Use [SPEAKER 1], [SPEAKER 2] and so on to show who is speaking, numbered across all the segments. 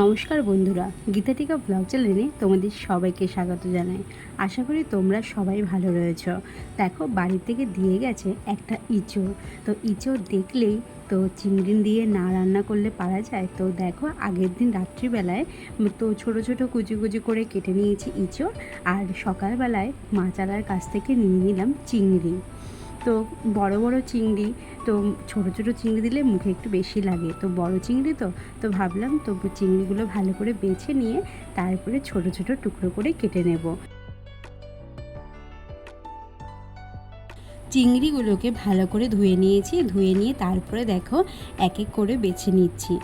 [SPEAKER 1] নমস্কার বন্ধুরা গীতাটিকা ব্লগ চ্যানেলে তোমাদের সবাইকে স্বাগত জানাই। আশা করি তোমরা সবাই ভালো রয়েছ। দেখো, বাড়ি থেকে দিয়ে গেছে একটা ইঁচড়। তো ইঁচড় দেখলেই তো চিংড়ি দিয়ে না রান্না করলে পারা যায়। তো দেখো, আগের দিন রাত্রিবেলায় তো ছোট ছোট কুচি কুচি করে কেটে নিয়েছি ইঁচড়। আর সকালবেলায় মাচালার কাছ থেকে নিয়ে নিলাম চিংড়ি। তো বড় বড় চিংড়ি, তো ছোট ছোট চিংড়ি দিলে মুখে একটু বেশি লাগে। তো বড় চিংড়ি তো তো ভাবলাম তো চিংড়িগুলো ভালো করে বেছে নিয়ে তারপরে ছোট ছোট টুকরো করে কেটে নেব। চিংড়িগুলোকে ভালো করে ধুয়ে নিয়েছি, ধুয়ে নিয়ে তারপরে দেখো এক এক করে বেছে নিচ্ছি।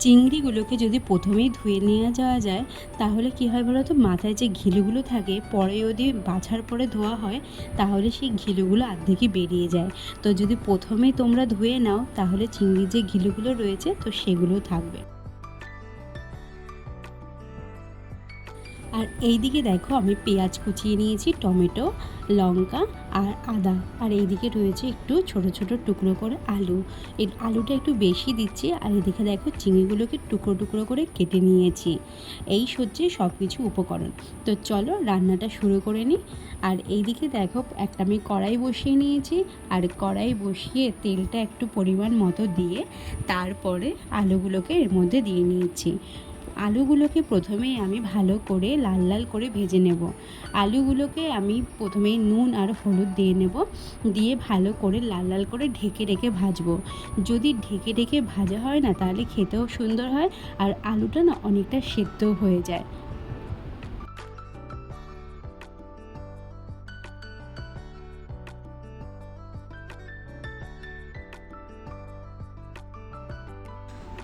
[SPEAKER 1] চিংড়িগুলোকে যদি প্রথমেই ধুয়ে নিয়ে যাওয়া যায়, তাহলে কি হয় বলো তো? মাথায় যে ঘিলুগুলো থাকে, পরে যদি বাছার পরে ধোয়া হয়, তাহলে সেই ঘিলুগুলো আর্ধেকই বেরিয়ে যায়। তো যদি প্রথমেই তোমরা ধুয়ে নাও, তাহলে চিংড়ির যে ঘিলুগুলো রয়েছে, তো সেগুলো থাকবে। আর এই দিকে দেখো আমি পেঁয়াজ কুচিয়ে নিয়েছি, টমেটো, লঙ্কা আর আদা। আর এইদিকে রয়েছে একটু ছোট ছোট টুকরো করে আলু। এই আলুটা একটু বেশি দিচ্ছি আর এদিকে দেখো চিংড়িগুলোকে টুকরো টুকরো করে কেটে নিয়েছি। এই হচ্ছে সব কিছু উপকরণ। তো চলো রান্নাটা শুরু করে নিই। আর এইদিকে দেখো একটা আমি কড়াই বসিয়ে নিয়েছি। আর কড়াই বসিয়ে তেলটা একটু পরিমাণ মতো দিয়ে তারপরে আলুগুলোকে এর মধ্যে দিয়ে নিয়েছি। আলুগুলোকে প্রথমেই আমি ভালো করে লাল লাল করে ভেজে নেব। আলুগুলোকে আমি প্রথমেই নুন আর হলুদ দিয়ে নেব। দিয়ে ভালো করে লাল লাল করে ঢেকে ঢেকে ভাজবো। যদি ঢেকে ঢেকে ভাজা হয় না, তাহলে খেতেও সুন্দর হয় আর আলুটা না অনেকটা সেদ্ধও হয়ে যায়।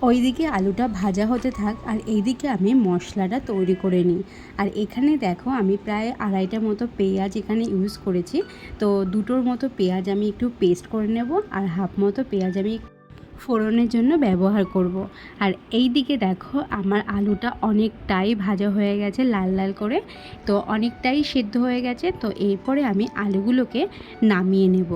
[SPEAKER 1] ওইদিকে আলুটা ভাজা হতে থাক আর এইদিকে আমি মশলাটা তৈরি করে নিই। আর এখানে দেখো আমি প্রায় আড়াইটা মতো পেঁয়াজ এখানে ইউজ করেছি। তো দুটোর মতো পেঁয়াজ আমি একটু পেস্ট করে নেব আর হাফ মতো পেঁয়াজ আমি ফোড়নের জন্য ব্যবহার করব। আর এই দিকে দেখো আমার আলুটা অনেকটাই ভাজা হয়ে গেছে লাল লাল করে। তো অনেকটাই সেদ্ধ হয়ে গেছে। তো এরপরে আমি আলুগুলোকে নামিয়ে নেব।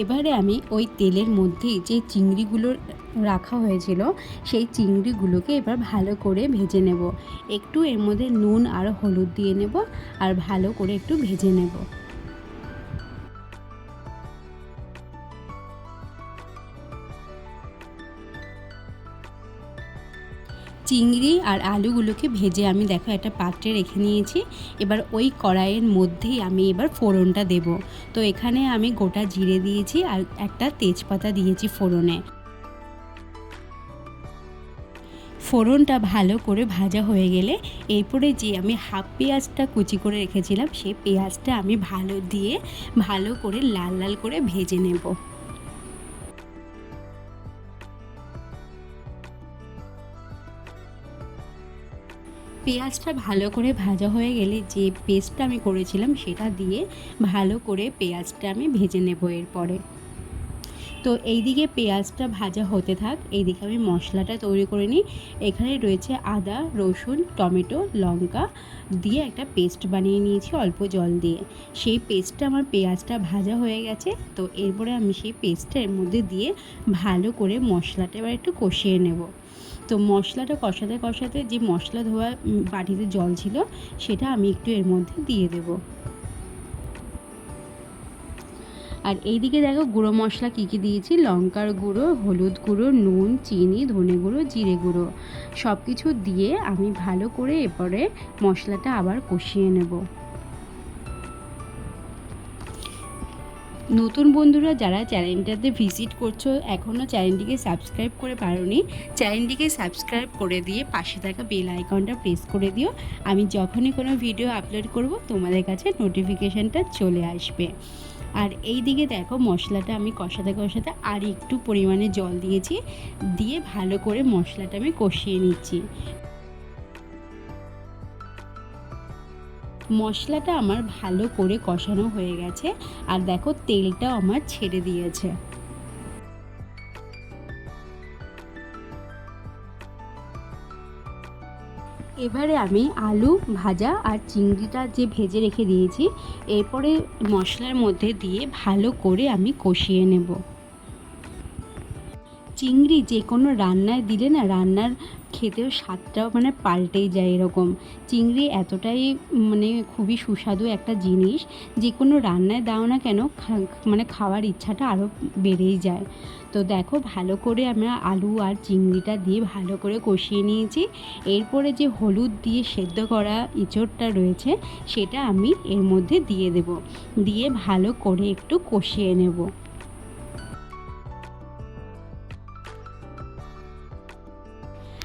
[SPEAKER 1] এবারে আমি ওই তেলের মধ্যে যে চিংড়িগুলো রাখা হয়েছিল, সেই চিংড়িগুলোকে এবার ভালো করে ভেজে নেব। একটু এর মধ্যে নুন আর হলুদ দিয়ে নেব আর ভালো করে একটু ভেজে নেব। চিংড়ি আর আলুগুলোকে ভেজে আমি দেখো একটা পাত্রে রেখে নিয়েছি। এবার ওই কড়াইয়ের মধ্যেই আমি এবার ফোড়নটা দেব। তো এখানে আমি গোটা জিরে দিয়েছি আর একটা তেজপাতা দিয়েছি ফোড়নে। ফোড়নটা ভালো করে ভাজা হয়ে গেলে এরপরে যে আমি হাফ পেঁয়াজটা কুচি করে রেখেছিলাম সেই পেঁয়াজটা আমি ভালো দিয়ে ভালো করে লাল লাল করে ভেজে নেব। পেঁয়াজটা ভালো করে ভাজা হয়ে গেলে যে পেস্টটা আমি করেছিলাম সেটা দিয়ে ভালো করে পেঁয়াজটা আমি ভেজে নেব এরপরে। তো এইদিকে পেঁয়াজটা ভাজা হতে থাক, এইদিকে আমি মশলাটা তৈরি করে নিই। এখানে রয়েছে আদা, রসুন, টমেটো, লঙ্কা দিয়ে একটা পেস্ট বানিয়ে নিয়েছি অল্প জল দিয়ে। সেই পেস্টটা আমার পেঁয়াজটা ভাজা হয়ে গেছে, তো এরপরে আমি সেই পেস্টটা এর মধ্যে দিয়ে ভালো করে মশলাটা এবার একটু কষিয়ে নেব। তো মশলাটা কষাতে কষাতে যে মশলা ধোয়া বাটিতে জল ছিল, সেটা আমি একটু এর মধ্যে দিয়ে দেব। আর এইদিকে দেখো গুঁড়ো মশলা কী কী দিয়েছি? লঙ্কার গুঁড়ো, হলুদ গুঁড়ো, নুন, চিনি, ধনে গুঁড়ো, জিরে গুঁড়ো। সব কিছু দিয়ে আমি ভালো করে এরপরে মশলাটা আবার কষিয়ে নেব। নতুন বন্ধুরা যারা চ্যানেলটাতে ভিজিট করছ, এখনও চ্যানেলটিকে সাবস্ক্রাইব করে পারোনি, চ্যানেলটিকে সাবস্ক্রাইব করে দিয়ে পাশে থাকা বেল আইকনটা প্রেস করে দিও। আমি যখনই কোনো ভিডিও আপলোড করব, তোমাদের কাছে নোটিফিকেশানটা চলে আসবে। আর এই দিকে দেখো, মশলাটা আমি কষাতে কষাতে আর একটু পরিমাণে জল দিয়েছি, দিয়ে ভালো করে মশলাটা আমি কষিয়ে নিচ্ছি। মশলাটা আমার ভালো করে কষানো হয়ে গেছে। আর দেখো, তেলটাও আমার ছেড়ে দিয়েছে। এবারে আমি আলু ভাজা আর চিংড়িটা যে ভেজে রেখে দিয়েছি, এরপরে মশলার মধ্যে দিয়ে ভালো করে আমি কষিয়ে নেব। চিংড়ি যে কোনো রান্নায় দিলে না রান্নার খেতেও স্বাদটাও মানে পাল্টেই যায় এরকম। চিংড়ি এতটাই মানে খুবই সুস্বাদু একটা জিনিস, যে কোনো রান্নায় দাও না কেন মানে খাওয়ার ইচ্ছাটা আরও বেড়েই যায়। তো দেখো ভালো করে আমরা আলু আর চিংড়িটা দিয়ে ভালো করে কষিয়ে নিয়েছি। এরপরে যে হলুদ দিয়ে সেদ্ধ করা ইঁচড়টা রয়েছে, সেটা আমি এর মধ্যে দিয়ে দেব। দিয়ে ভালো করে একটু কষিয়ে নেব।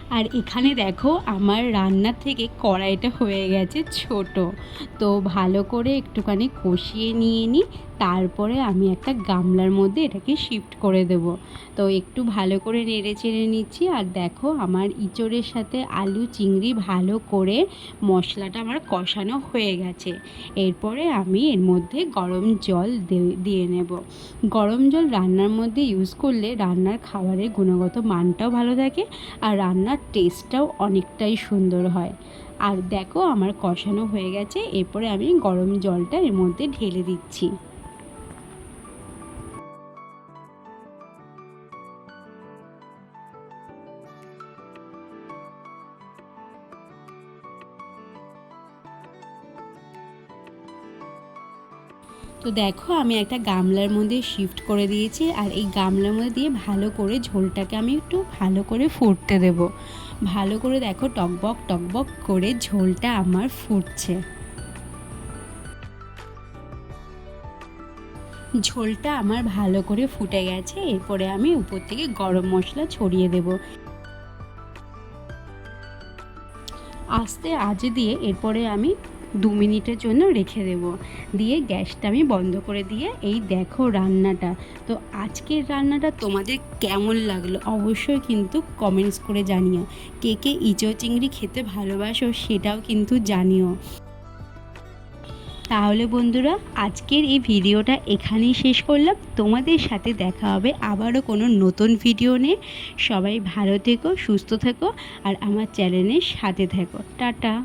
[SPEAKER 1] আর এখানে দেখো আমার রান্নার থেকে কড়াইটা হয়ে গেছে ছোট। তো ভালো করে একটুখানি কষিয়ে নিয়ে নিই। তারপরে আমি একটা গামলার মধ্যে এটাকে শিফট করে দেব। তো একটু ভালো করে নেড়ে চেড়ে নিচ্ছি আর দেখো আমার ইঁচড়ের সাথে আলু চিংড়ি ভালো করে মশলাটা আমার কষানো হয়ে গেছে। এরপরে আমি এর মধ্যে গরম জল দিয়ে নেব। গরম জল রান্নার মধ্যে ইউজ করলে রান্নার খাবারের গুণগত মানটাও ভালো থাকে আর রান্নার টেস্টটাও অনেকটাই সুন্দর হয়। আর দেখো আমার কষানো হয়ে গেছে, এরপরে আমি গরম জলটা এর মধ্যে ঢেলে দিচ্ছি। তো দেখো, আমি একটা গামলার মধ্যে শিফট করে দিয়েছি আর এই গামলার মধ্যে দিয়ে ভালো করে ঝোলটাকে আমি একটু ভালো করে ফুটতে দেব। ভালো করে দেখো, টকবক টকবক করে ঝোলটা আমার ফুটছে। ঝোলটা আমার ভালো করে ফুটে গেছে, এরপরে আমি উপর থেকে গরম মশলা ছড়িয়ে দেব। আস্তে আজে দিয়ে এরপরে আমি দু মিনিটের জন্য রেখে দেব। দিয়ে গ্যাসটা আমি বন্ধ করে দিয়ে এই দেখো রান্নাটা। তো আজকের রান্নাটা তোমাদের কেমন লাগল অবশ্যই কিন্তু কমেন্টস করে জানিও। কে কে ইচো চিংড়ি খেতে ভালোবাসো সেটাও কিন্তু জানিও। তাহলে বন্ধুরা, আজকের এই ভিডিওটা এখানেই শেষ করলাম। তোমাদের সাথে দেখা হবে আবারও কোনো নতুন ভিডিও নিয়ে। সবাই ভালো থেকো, সুস্থ থেকো, আর আমার চ্যানেলের সাথে থেকো। টাটা।